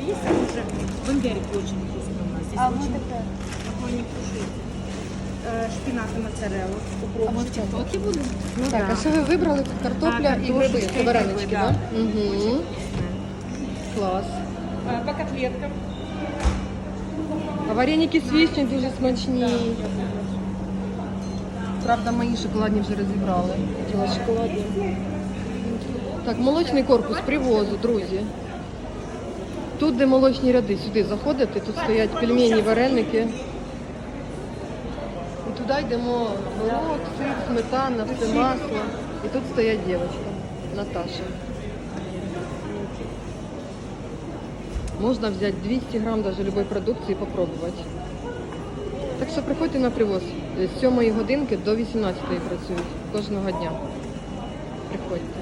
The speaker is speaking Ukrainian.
есть, а уже бандерики очень вкусные у нас. Здесь А очень вот это. такое не кушаете. Э, Шпинат и моцарелла. А вот Укроп в тиктоке будут? Ну Так, а да. що ви вибрали? Тут картопля А, і картошечка гриби. и Це варенички, грибы, так? да. Угу. Вкусная. Клас. Э, По котлеткам. А вареники з вишнею дуже смачні. Правда, мої шоколадні вже розібрали. Хотіла шоколадні. Так, молочний корпус привозу, друзі. Тут, де молочні ряди, сюди заходите, тут стоять пельмені, вареники. І туди йдемо горох, сир, сметана, все масло. І тут стоять дівчинка, Наташа. Можна взяти 200 грам любої продукції і попробувати. Так що приходьте на привоз. З 7 годинки до 18 працюють кожного дня. Приходьте.